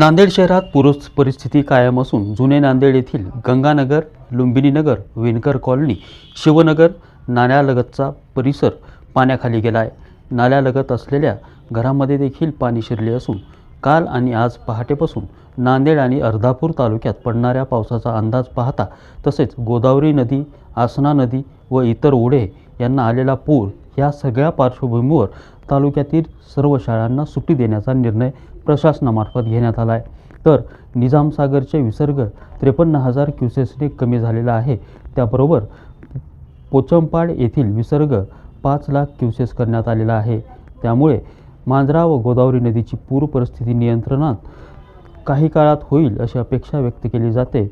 नांदेड शहरात पूर परिस्थिती कायम असून जुने नांदेड येथील गंगानगर लुंबिनीनगर विणकर कॉलनी शिवनगर नाल्यालगतचा परिसर पाण्याखाली गेला आहे नाल्यालगत असलेल्या घरामध्ये देखील पाणी शिरले असून काल आणि आज पहाटेपासून नांदेड आणि अर्धापूर तालुक्यात पडणाऱ्या पावसाचा अंदाज पाहता तसेच गोदावरी नदी आसना नदी व इतर ओढे यांना आलेला पूर या सगळ्या पार्श्वभूमीवर तालुक्यातील सर्व शाळांना सुट्टी देण्याचा निर्णय प्रशासनामार्फत घेण्यात आला आहे. तर निजामसागरचे विसर्ग त्रेपन्न हजार क्युसेसने कमी झालेला आहे. त्याबरोबर पोचमपाड येथील विसर्ग पाच लाख क्युसेस करण्यात आलेला आहे. त्यामुळे मांजरा व गोदावरी नदीची पूर परिस्थिती नियंत्रणात काही काळात होईल अशी अपेक्षा व्यक्त केली जाते.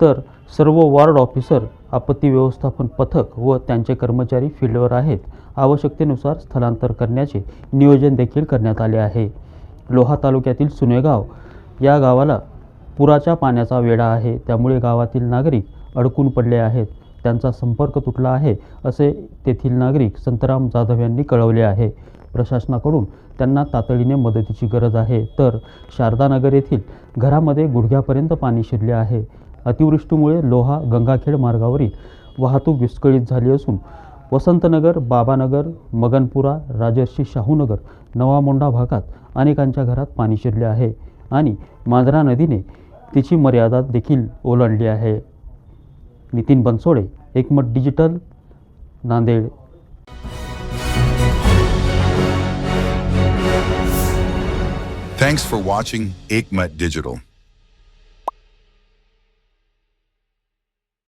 तर सर्व वॉर्ड ऑफिसर आपत्ती व्यवस्थापन पथक व त्यांचे कर्मचारी फील्डवर आहेत. आवश्यकतेनुसार स्थलांतर करण्याचे नियोजन देखील करण्यात आले आहे. लोहा तालुक्यातील सुनेगाव या गावाला पुराच्या पाण्याचा वेढा आहे. त्यामुळे गावातील नागरिक अडकून पडले आहेत. त्यांचा संपर्क तुटला आहे असे तेथील नागरिक संतराम जाधव यांनी कळवले आहे. प्रशासनाकडून त्यांना तातडीने मदतीची गरज आहे. तर शारदानगर येथील घरामध्ये गुडघ्यापर्यंत पाणी शिरले आहे. अतिवृष्टीमुळे लोहा गंगाखेड मार्गावरील वाहतूक विस्कळीत झाली असून वसंतनगर बाबानगर मगनपुरा राजर्षी शाहूनगर नवामोंडा भागात अनेकांच्या घरात पाणी शिरले आहे आणि मांजरा नदीने तिची मर्यादा देखील ओलांडली आहे Nitin Bansode Ekmat digital Nanded Thanks for watching Aikmat Digital.